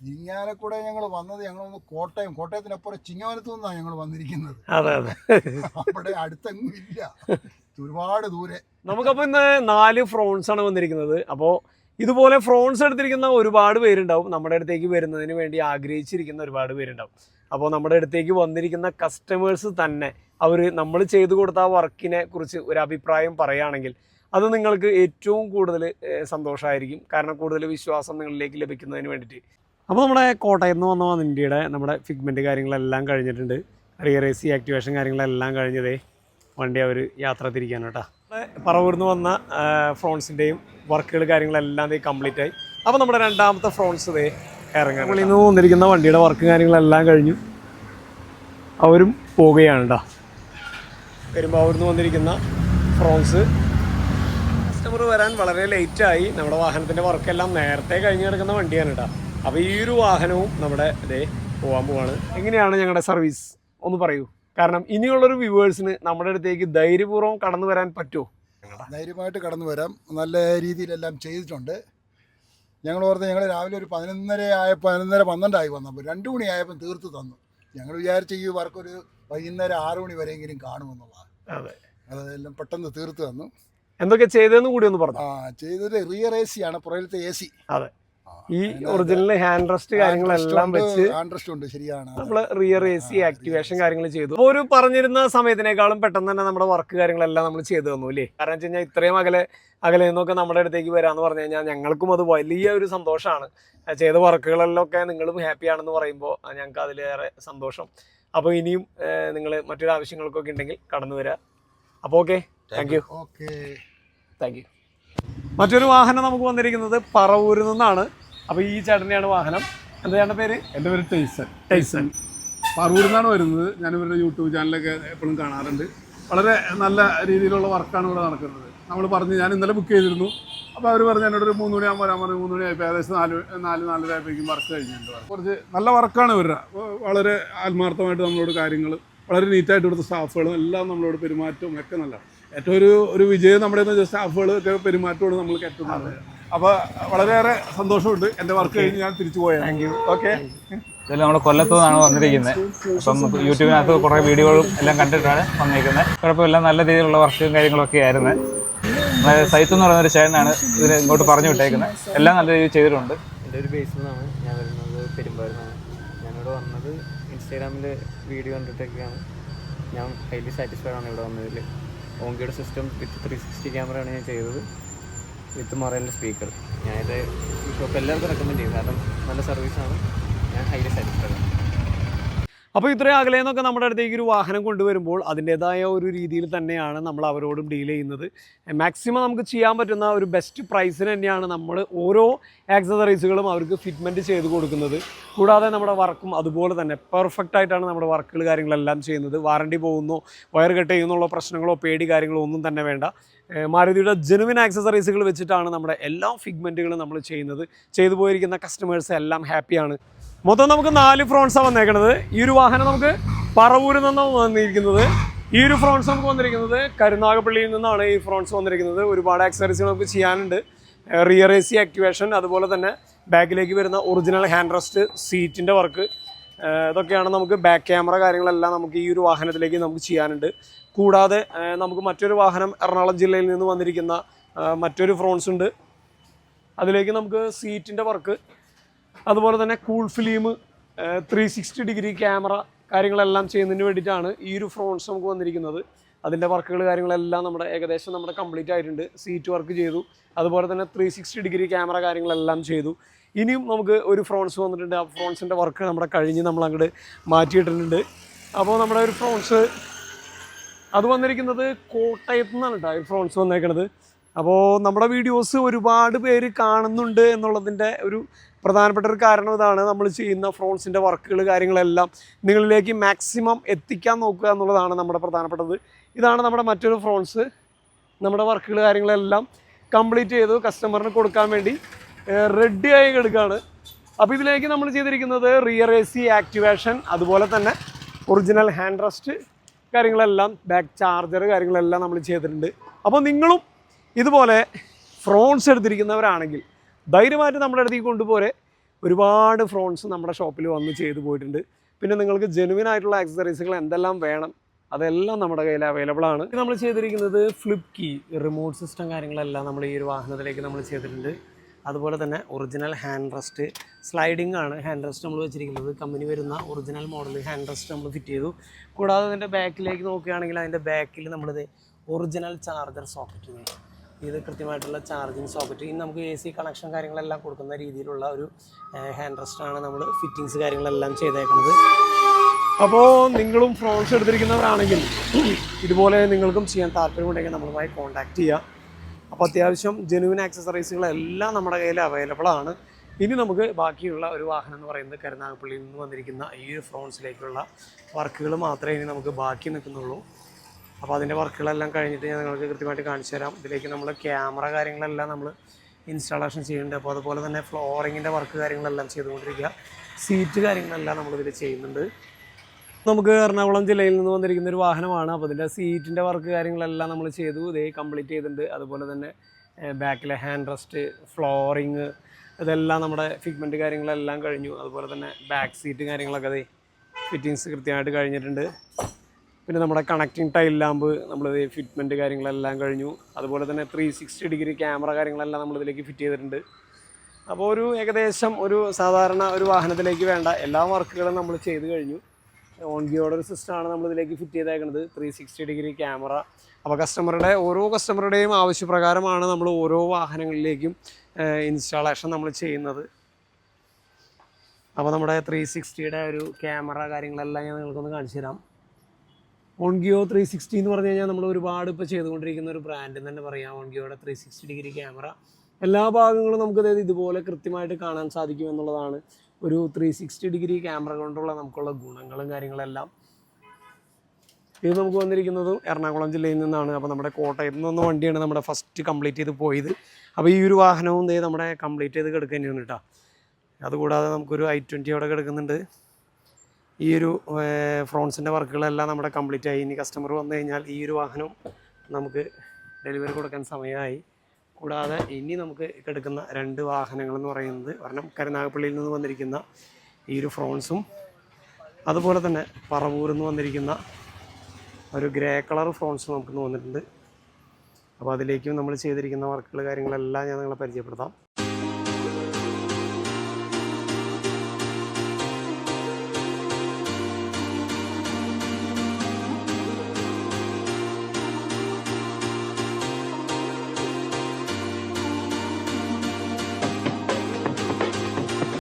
ഇരിങ്ങാലക്കുട ഞങ്ങൾ വന്നത് ഞങ്ങൾ കോട്ടയം കോട്ടയത്തിനപ്പുറം ചിങ്ങവനത്തു നിന്നാണ് ഞങ്ങൾ വന്നിരിക്കുന്നത്. അതെ അതെ. അവിടെ അടുത്തെങ്ങും ഇല്ല. ഒരുപാട് ദൂരെ. നമുക്കപ്പോൾ ഇന്ന് നാല് ഫ്രോൺസ് ആണ് വന്നിരിക്കുന്നത്. അപ്പോൾ ഇതുപോലെ ഫ്രോൺസ് എടുത്തിരിക്കുന്ന ഒരുപാട് പേരുണ്ടാവും. നമ്മുടെ അടുത്തേക്ക് വരുന്നതിന് വേണ്ടി ആഗ്രഹിച്ചിരിക്കുന്ന ഒരുപാട് പേരുണ്ടാവും. അപ്പോൾ നമ്മുടെ അടുത്തേക്ക് വന്നിരിക്കുന്ന കസ്റ്റമേഴ്സ് തന്നെ അവർ നമ്മൾ ചെയ്തു കൊടുത്ത ആ വർക്കിനെ കുറിച്ച് ഒരു അഭിപ്രായം പറയുകയാണെങ്കിൽ അത് നിങ്ങൾക്ക് ഏറ്റവും കൂടുതൽ സന്തോഷമായിരിക്കും കാരണം കൂടുതൽ വിശ്വാസം നിങ്ങളിലേക്ക് ലഭിക്കുന്നതിന് വേണ്ടിയിട്ട്. അപ്പോൾ നമ്മുടെ കോട്ടയത്ത് നിന്ന് വന്ന വന്നിന്റെ നമ്മുടെ ഫിഗ്മെന്റ് കാര്യങ്ങളെല്ലാം കഴിഞ്ഞിട്ടുണ്ട്. റിയർ എ സി ആക്ടിവേഷൻ കാര്യങ്ങളെല്ലാം കഴിഞ്ഞതേ വണ്ടി അവർ യാത്ര തിരിക്കാൻ കേട്ടോ. പറവൂർന്ന് വന്ന ഫ്രോൺസിന്റെയും വർക്കുകൾ കാര്യങ്ങളെല്ലാം കംപ്ലീറ്റ് ആയി. അപ്പോൾ നമ്മുടെ രണ്ടാമത്തെ ഫ്രോൺസ് ദേ ഇറങ്ങാൻ നമ്മളിൽ നിന്ന് വന്നിരിക്കുന്ന വണ്ടിയുടെ വർക്ക് കാര്യങ്ങളെല്ലാം കഴിഞ്ഞു. അവരും പോവുകയാണ് കേട്ടോ. പെരുമ്പാവൂർന്ന് വന്നിരിക്കുന്ന ഫ്രോൺസ് കസ്റ്റമർ വരാൻ വളരെ ലേറ്റായി നമ്മുടെ വാഹനത്തിന്റെ വർക്കെല്ലാം നേരത്തെ കഴിഞ്ഞ് കിടക്കുന്ന വണ്ടിയാണ് കേട്ടോ. അപ്പോൾ ഈ ഒരു വാഹനവും നമ്മുടെ ഇതേ പോകാൻ പോവാണ്. എങ്ങനെയാണ് ഞങ്ങളുടെ സർവീസ് ഒന്ന് പറയൂ. കാരണം ഇനിയുള്ളൊരു വ്യൂവേഴ്സിന് നമ്മുടെ അടുത്തേക്ക് ധൈര്യപൂർവം കടന്നു വരാൻ പറ്റുമോ ധൈര്യമായിട്ട് കടന്നു വരാം. നല്ല രീതിയിലെല്ലാം ചെയ്തിട്ടുണ്ട്. ഞങ്ങൾ ഓർത്ത് ഞങ്ങൾ രാവിലെ ഒരു പതിനൊന്നര ആയപ്പോൾ പതിനൊന്നര പന്ത്രണ്ടായി വന്നപ്പോൾ രണ്ട് മണിയായപ്പോൾ തീർത്ത് തന്നു. ഞങ്ങൾ വിചാരിച്ച ഈ വർക്ക് ഒരു വൈകുന്നേരം ആറ് മണി വരെയെങ്കിലും കാണുമെന്നുള്ളതാണ് അതെ. അതെല്ലാം പെട്ടെന്ന് തീർത്ത് തന്നു. എന്തൊക്കെ ചെയ്തതെന്ന് കൂടി ഒന്ന് പറഞ്ഞു. ആ ചെയ്തത് റിയർ എ സി ആണ് പുറകിലത്തെ എ സി അതെ. ഈ ഒറിജിനൽ ഹാൻഡ് റെസ്റ്റ് കാര്യങ്ങളെല്ലാം വെച്ച് ഉണ്ട് ശരിയാണ്. നമ്മൾ റിയർ എ സി ആക്ടിവേഷൻ കാര്യങ്ങൾ ചെയ്തു. അപ്പോൾ ഒരു പറഞ്ഞിരുന്ന സമയത്തിനേക്കാളും പെട്ടെന്ന് തന്നെ നമ്മുടെ വർക്ക് കാര്യങ്ങളെല്ലാം നമ്മൾ ചെയ്തു തന്നു അല്ലേ? കാരണം വെച്ച് കഴിഞ്ഞാൽ ഇത്രയും അകലെ അകലെ നിന്നൊക്കെ നമ്മുടെ അടുത്തേക്ക് വരാന്ന് പറഞ്ഞു കഴിഞ്ഞാൽ ഞങ്ങൾക്കും അത് വലിയ ഒരു സന്തോഷമാണ് ചെയ്ത വർക്കുകളിലൊക്കെ നിങ്ങളും ഹാപ്പി ആണെന്ന് പറയുമ്പോൾ ഞങ്ങൾക്ക് അതിലേറെ സന്തോഷം. അപ്പോൾ ഇനിയും നിങ്ങൾ മറ്റൊരു ആവശ്യങ്ങൾക്കൊക്കെ ഉണ്ടെങ്കിൽ കടന്നു വരിക അപ്പോൾ okay thank you okay thank you മറ്റൊരു വാഹനം നമുക്ക് വന്നിരിക്കുന്നത് പറവൂരിൽ നിന്നാണ്. അപ്പോൾ ഈ ചേട്ടനെയാണ് വാഹനം. എന്താ ചേട്ടന്റെ പേര്? എന്റെ പേര് ടൈസൺ. ടൈസൺ. പറവൂരിൽ നിന്നാണ് വരുന്നത്. ഞാൻ ഇവരുടെ യൂട്യൂബ് ചാനലൊക്കെ എപ്പോഴും കാണാറുണ്ട്. വളരെ നല്ല രീതിയിലുള്ള വർക്കാണ് ഇവിടെ നടക്കുന്നത്. നമ്മൾ പറഞ്ഞ് ഞാൻ ഇന്നലെ ബുക്ക് ചെയ്തിരുന്നു. അപ്പോൾ അവർ പറഞ്ഞു എന്നോട് ഒരു മൂന്ന് മണിയാകുമ്പോൾ വരാൻ പറഞ്ഞു. മൂന്ന് മണിയായപ്പോൾ ഏകദേശം നാല് നാല് നാലര ആയപ്പോഴേക്കും വർക്ക് കഴിഞ്ഞിട്ടുണ്ട് കുറച്ച് നല്ല വർക്കാണ് ഇവരുടെ. വളരെ ആത്മാർത്ഥമായിട്ട് നമ്മളോട് കാര്യങ്ങൾ വളരെ നീറ്റായിട്ട് ഇവിടുത്തെ സ്റ്റാഫുകളും എല്ലാം നമ്മളോട് പെരുമാറ്റവും ഒക്കെ നല്ല ഏറ്റവും ഒരു ഒരു വിജയം നമ്മുടെ സ്റ്റാഫുകൾ ഒക്കെ പെരുമാറ്റമാണ് നമ്മൾ കയറ്റുന്നത് അപ്പോൾ വളരെയേറെ സന്തോഷമുണ്ട്. എന്റെ വർക്ക് കഴിഞ്ഞ് ഞാൻ തിരിച്ചു പോയത് താങ്ക് യു ഓക്കെ ഇതെല്ലാം നമ്മുടെ കൊല്ലത്തു നിന്നാണ് വന്നിരിക്കുന്നത്. അപ്പം യൂട്യൂബിനകത്ത് കുറേ വീഡിയോകളും എല്ലാം കണ്ടിട്ടാണ് വന്നിരിക്കുന്നത്. കുഴപ്പമില്ല നല്ല രീതിയിലുള്ള വർക്കും കാര്യങ്ങളൊക്കെ ആയിരുന്നു. അതായത് സൈത്ത് എന്ന് പറയുന്ന ഒരു ചേട്ടനാണ് ഇതിന് ഇങ്ങോട്ട് പറഞ്ഞു വിട്ടേക്കുന്നത്. എല്ലാം നല്ല രീതിയിൽ ചെയ്തിട്ടുണ്ട്. എന്റെ ഒരു ബേസിൽ നിന്നാണ് ഞാൻ വരുന്നത് പെരുമ്പാവൂരിൽ നിന്നാണ്. ഞാനിവിടെ വന്നത് ഇൻസ്റ്റാഗ്രാമിൽ വീഡിയോ കണ്ടിട്ടൊക്കെയാണ്. ഞാൻ ഹൈലി സാറ്റിസ്ഫൈഡ് ആണ് ഇവിടെ വന്നതിൽ ഓങ്കിയുടെ സിസ്റ്റം വിത്ത് ത്രീ സിക്സ്റ്റി ക്യാമറയാണ് ഞാൻ ചെയ്തത്. വിത്ത് മറേന്റെ സ്പീക്കർ ഞാനിത് ഈ ഷോപ്പ് എല്ലാവർക്കും റെക്കമെൻഡ് ചെയ്യും. കാരണം നല്ല സർവീസാണ് ഞാൻ ഹൈലി സാറ്റിസ്ഫൈഡ് ആണ്. അപ്പോൾ ഇത്രയും അകലെ നിന്നൊക്കെ നമ്മുടെ അടുത്തേക്ക് ഒരു വാഹനം കൊണ്ടുവരുമ്പോൾ അതിന്റേതായ ഒരു രീതിയിൽ തന്നെയാണ് നമ്മൾ അവരോടും ഡീൽ ചെയ്യുന്നത്. മാക്സിമം നമുക്ക് ചെയ്യാൻ പറ്റുന്ന ഒരു ബെസ്റ്റ് പ്രൈസിന് തന്നെയാണ് നമ്മൾ ഓരോ ആക്സസറീസുകളും അവർക്ക് ഫിറ്റ്മെന്റ് ചെയ്ത് കൊടുക്കുന്നത്. കൂടാതെ നമ്മുടെ വർക്കും അതുപോലെ തന്നെ പെർഫെക്റ്റ് ആയിട്ടാണ് നമ്മുടെ വർക്കുകൾ കാര്യങ്ങളെല്ലാം ചെയ്യുന്നത്. വാറണ്ടി പോകുന്നു വയർ കട്ട് ചെയ്യുന്നുള്ള പ്രശ്നങ്ങളോ പേടി കാര്യങ്ങളോ ഒന്നും തന്നെ വേണ്ട. മാരുതിയുടെ ജെനുവിൻ ആക്സസറീസുകൾ വെച്ചിട്ടാണ് നമ്മുടെ എല്ലാ ഫിഗ്മെന്റുകളും നമ്മൾ ചെയ്യുന്നത്. ചെയ്തു പോയിരിക്കുന്ന കസ്റ്റമേഴ്സ് എല്ലാം ഹാപ്പിയാണ് മൊത്തം നമുക്ക് നാല് ഫ്രോൺസാണ് വന്നേക്കുന്നത് ഈ ഒരു വാഹനം നമുക്ക് പറവൂരിൽ നിന്നാണ് വന്നിരിക്കുന്നത്. ഈ ഒരു ഫ്രോൺസ് നമുക്ക് വന്നിരിക്കുന്നത് കരുനാഗപ്പള്ളിയിൽ നിന്നാണ് ഈ ഫ്രോൺസ് വന്നിരിക്കുന്നത്. ഒരുപാട് ആക്സസറീസുകൾ നമുക്ക് ചെയ്യാനുണ്ട്. റിയർ എ സി ആക്ടിവേഷൻ അതുപോലെ തന്നെ ബാക്കിലേക്ക് വരുന്ന ഒറിജിനൽ ഹാൻഡ് റെസ്റ്റ് സീറ്റിന്റെ വർക്ക് ഇതൊക്കെയാണ് നമുക്ക് ബാക്ക് ക്യാമറ കാര്യങ്ങളെല്ലാം നമുക്ക് ഈ ഒരു വാഹനത്തിലേക്ക് നമുക്ക് ചെയ്യാനുണ്ട്. കൂടാതെ നമുക്ക് മറ്റൊരു വാഹനം എറണാകുളം ജില്ലയിൽ നിന്ന് വന്നിരിക്കുന്ന മറ്റൊരു ഫ്രോൺസ് ഉണ്ട്. അതിലേക്ക് നമുക്ക് സീറ്റിന്റെ വർക്ക് അതുപോലെ തന്നെ cool film three sixty degree camera കാര്യങ്ങളെല്ലാം ചെയ്യുന്നതിന് വേണ്ടിയിട്ടാണ് ഈ ഒരു ഫ്രോൺസ് നമുക്ക് വന്നിരിക്കുന്നത്. അതിന്റെ വർക്കുകൾ കാര്യങ്ങളെല്ലാം നമ്മുടെ ഏകദേശം നമ്മുടെ കംപ്ലീറ്റ് ആയിട്ടുണ്ട്. സീറ്റ് വർക്ക് ചെയ്തു. അതുപോലെ തന്നെ ത്രീ സിക്സ്റ്റി ഡിഗ്രി ക്യാമറ കാര്യങ്ങളെല്ലാം ചെയ്തു. ഇനിയും നമുക്ക് ഒരു ഫ്രോൺസ് വന്നിട്ടുണ്ട്. ആ ഫ്രോൺസിന്റെ വർക്ക് നമ്മുടെ കഴിഞ്ഞ് നമ്മൾ അങ്ങോട്ട് മാറ്റിയിട്ടിട്ടുണ്ട്. അപ്പോൾ നമ്മുടെ ഒരു ഫ്രോൺസ് അത് വന്നിരിക്കുന്നത് കോട്ടയത്ത് നിന്നാണ് കേട്ടോ ഈ ഫ്രോൺസ് വന്നേക്കണത്. അപ്പോൾ നമ്മുടെ വീഡിയോസ് ഒരുപാട് പേര് കാണുന്നുണ്ട് എന്നുള്ളതിന്റെ ഒരു പ്രധാനപ്പെട്ട ഒരു കാരണം ഇതാണ് നമ്മൾ ചെയ്യുന്ന ഫ്രോൺസിന്റെ വർക്കുകൾ കാര്യങ്ങളെല്ലാം നിങ്ങളിലേക്ക് മാക്സിമം എത്തിക്കാൻ നോക്കുക എന്നുള്ളതാണ് നമ്മുടെ പ്രധാനപ്പെട്ടത്. ഇതാണ് നമ്മുടെ മറ്റൊരു ഫ്രോൺസ്. നമ്മുടെ വർക്കുകൾ കാര്യങ്ങളെല്ലാം കംപ്ലീറ്റ് ചെയ്തു. കസ്റ്റമറിന് കൊടുക്കാൻ വേണ്ടി റെഡി ആയി കിടക്കുകയാണ് അപ്പോൾ ഇതിലേക്ക് നമ്മൾ ചെയ്തിരിക്കുന്നത് റിയർ എ സി ആക്ടിവേഷൻ അതുപോലെ തന്നെ ഒറിജിനൽ ഹാൻഡ് റെസ്റ്റ് കാര്യങ്ങളെല്ലാം ബാക്ക് ചാർജർ കാര്യങ്ങളെല്ലാം നമ്മൾ ചെയ്തിട്ടുണ്ട്. അപ്പോൾ നിങ്ങളും ഇതുപോലെ ഫ്രോൺസ് എടുത്തിരിക്കുന്നവരാണെങ്കിൽ ധൈര്യമായിട്ട് നമ്മുടെ അടുത്തേക്ക് കൊണ്ടുപോലെ ഒരുപാട് ഫ്രോൺസ് നമ്മുടെ ഷോപ്പിൽ വന്ന് ചെയ്തു പോയിട്ടുണ്ട്. പിന്നെ നിങ്ങൾക്ക് ജെനുവിൻ ആയിട്ടുള്ള ആക്സസറീസുകൾ എന്തെല്ലാം വേണം അതെല്ലാം നമ്മുടെ കയ്യിൽ അവൈലബിൾ ആണ്. നമ്മൾ ചെയ്തിരിക്കുന്നത് ഫ്ലിപ്പ് കീ റിമോട്ട് സിസ്റ്റം കാര്യങ്ങളെല്ലാം നമ്മൾ ഈ ഒരു വാഹനത്തിലേക്ക് നമ്മൾ ചെയ്തിട്ടുണ്ട്. അതുപോലെ തന്നെ ഒറിജിനൽ ഹാൻഡ് റെസ്റ്റ് സ്ലൈഡിംഗ് ആണ് ഹാൻഡ് റെസ്റ്റ് നമ്മൾ വെച്ചിരിക്കുന്നത്. കമ്പനി വരുന്ന ഒറിജിനൽ മോഡൽ ഹാൻഡ് റെസ്റ്റ് നമ്മൾ ഫിറ്റ് ചെയ്തു. കൂടാതെ അതിന്റെ ബാക്കിലേക്ക് നോക്കുകയാണെങ്കിൽ അതിന്റെ ബാക്കിൽ നമ്മളിത് ഒറിജിനൽ ചാർജർ സോക്കറ്റ് ഇത് കൃത്യമായിട്ടുള്ള ചാർജിങ് സോക്കറ്റ് ഇനി നമുക്ക് എ സി കണക്ഷൻ കാര്യങ്ങളെല്ലാം കൊടുക്കുന്ന രീതിയിലുള്ള ഒരു ഹാൻഡ് റെസ്റ്റാണ് നമ്മൾ ഫിറ്റിങ്സ് കാര്യങ്ങളെല്ലാം ചെയ്തേക്കുന്നത്. അപ്പോൾ നിങ്ങളും ഫ്രോൺസ് എടുത്തിരിക്കുന്നവരാണെങ്കിൽ ഇതുപോലെ നിങ്ങൾക്കും ചെയ്യാൻ താല്പര്യമുണ്ടെങ്കിൽ നമ്മളുമായി കോൺടാക്റ്റ് ചെയ്യുക അപ്പോൾ അത്യാവശ്യം ജെനുവിൻ ആക്സസറീസുകളെല്ലാം നമ്മുടെ കയ്യിൽ അവൈലബിൾ ആണ്. ഇനി നമുക്ക് ബാക്കിയുള്ള ഒരു വാഹനം എന്ന് പറയുന്നത് കരുനാഗപ്പള്ളിയിൽ നിന്ന് വന്നിരിക്കുന്ന ഈ ഒരു ഫ്രോൺസിലേക്കുള്ള വർക്കുകൾ മാത്രമേ ഇനി നമുക്ക് ബാക്കി നിൽക്കുന്നുള്ളൂ. അപ്പോൾ അതിന്റെ വർക്കുകളെല്ലാം കഴിഞ്ഞിട്ട് ഞാൻ നിങ്ങൾക്ക് കൃത്യമായിട്ട് കാണിച്ചു തരാം. ഇതിലേക്ക് നമ്മൾ ക്യാമറ കാര്യങ്ങളെല്ലാം നമ്മൾ ഇൻസ്റ്റാളേഷൻ ചെയ്യുന്നുണ്ട്. അപ്പോൾ അതുപോലെ തന്നെ ഫ്ലോറിങ്ങിന്റെ വർക്ക് കാര്യങ്ങളെല്ലാം ചെയ്തുകൊണ്ടിരിക്കുക. സീറ്റ് കാര്യങ്ങളെല്ലാം നമ്മളിതിൽ ചെയ്യുന്നുണ്ട്. നമുക്ക് എറണാകുളം ജില്ലയിൽ നിന്ന് വന്നിരിക്കുന്ന ഒരു വാഹനമാണ്. അപ്പോൾ ഇതിന്റെ സീറ്റിന്റെ വർക്ക് കാര്യങ്ങളെല്ലാം നമ്മൾ ചെയ്തു. ഇതേ കംപ്ലീറ്റ് ചെയ്തിട്ടുണ്ട്. അതുപോലെ തന്നെ ബാക്കിലെ ഹാൻഡ് റെസ്റ്റ് ഫ്ലോറിങ് ഇതെല്ലാം നമ്മുടെ ഫിഗ്മെന്റ് കാര്യങ്ങളെല്ലാം കഴിഞ്ഞു. അതുപോലെ തന്നെ ബാക്ക് സീറ്റ് കാര്യങ്ങളൊക്കെ അതേ ഫിറ്റിങ്സ് കൃത്യമായിട്ട് കഴിഞ്ഞിട്ടുണ്ട്. പിന്നെ നമ്മുടെ കണക്റ്റിംഗ് ടൈൽ ലാമ്പ് നമ്മൾ ഫിറ്റ്മെന്റ് കാര്യങ്ങളെല്ലാം കഴിഞ്ഞു. അതുപോലെ തന്നെ ത്രീ സിക്സ്റ്റി ഡിഗ്രി ക്യാമറ കാര്യങ്ങളെല്ലാം നമ്മൾ ഇതിലേക്ക് ഫിറ്റ് ചെയ്തിട്ടുണ്ട്. അപ്പോൾ ഒരു ഏകദേശം ഒരു സാധാരണ ഒരു വാഹനത്തിലേക്ക് വേണ്ട എല്ലാ വർക്കുകളും നമ്മൾ ചെയ്ത് കഴിഞ്ഞു. ഓൺ ഗിയോഡർ സിസ്റ്റമാണ് നമ്മൾ ഇതിലേക്ക് ഫിറ്റ് ചെയ്തേക്കുന്നത് ത്രീ സിക്സ്റ്റി ഡിഗ്രി ക്യാമറ അപ്പോൾ കസ്റ്റമറുടെ ഓരോ കസ്റ്റമറുടെയും ആവശ്യപ്രകാരമാണ് നമ്മൾ ഓരോ വാഹനങ്ങളിലേക്കും ഇൻസ്റ്റാളേഷൻ നമ്മൾ ചെയ്യുന്നത്. അപ്പോൾ നമ്മുടെ ത്രീ സിക്സ്റ്റിയുടെ ഒരു ക്യാമറ കാര്യങ്ങളെല്ലാം ഞാൻ നിങ്ങൾക്കൊന്ന് കാണിച്ചു തരാം. ഓൺഗിയോ ത്രീ സിക്സ്റ്റി എന്ന് പറഞ്ഞു കഴിഞ്ഞാൽ നമ്മൾ ഒരുപാട് ഇപ്പോൾ ചെയ്തുകൊണ്ടിരിക്കുന്ന ഒരു ബ്രാൻഡ് എന്ന് തന്നെ പറയാം. ഓൺഗിയോയുടെ ത്രീ സിക്സ്റ്റി ഡിഗ്രി ക്യാമറ എല്ലാ ഭാഗങ്ങളും നമുക്ക് അതായത് ഇതുപോലെ കൃത്യമായിട്ട് കാണാൻ സാധിക്കും എന്നുള്ളതാണ് ഒരു ത്രീ സിക്സ്റ്റി ഡിഗ്രി ക്യാമറ കൊണ്ടുള്ള നമുക്കുള്ള ഗുണങ്ങളും കാര്യങ്ങളെല്ലാം ഇത് നമുക്ക് വന്നിരിക്കുന്നത് എറണാകുളം ജില്ലയിൽ നിന്നാണ്. അപ്പോൾ നമ്മുടെ കോട്ടയത്ത് നിന്ന് വണ്ടിയാണ് നമ്മുടെ ഫസ്റ്റ് കംപ്ലീറ്റ് ചെയ്ത് പോയത്. അപ്പോൾ ഈ ഒരു വാഹനവും ദേ നമ്മുടെ കംപ്ലീറ്റ് ചെയ്ത് കിടക്കുക തന്നെയാണ് കേട്ടോ അതുകൂടാതെ നമുക്കൊരു ഐ ട്വന്റി അവിടെ കിടക്കുന്നുണ്ട്. ഈ ഒരു ഫ്രോൺസിന്റെ വർക്കുകളെല്ലാം നമ്മുടെ കംപ്ലീറ്റ് ആയി. ഇനി കസ്റ്റമർ വന്നു കഴിഞ്ഞാൽ ഈ ഒരു വാഹനം നമുക്ക് ഡെലിവറി കൊടുക്കാൻ സമയമായി. കൂടാതെ ഇനി നമുക്ക് കിടക്കുന്ന രണ്ട് വാഹനങ്ങൾ എന്ന് പറയുന്നത് ഒരെണ്ണം കരുനാഗപ്പള്ളിയിൽ നിന്ന് വന്നിരിക്കുന്ന ഈ ഒരു ഫ്രോൺസും അതുപോലെ തന്നെ പറവൂരിൽ നിന്ന് വന്നിരിക്കുന്ന ഒരു ഗ്രേ കളർ ഫ്രോൺസും നമുക്ക് വന്നിട്ടുണ്ട്. അപ്പോൾ അതിലേക്കും നമ്മൾ ചെയ്തിരിക്കുന്ന വർക്കുകൾ കാര്യങ്ങളെല്ലാം ഞാൻ നിങ്ങളെ പരിചയപ്പെടുത്താം.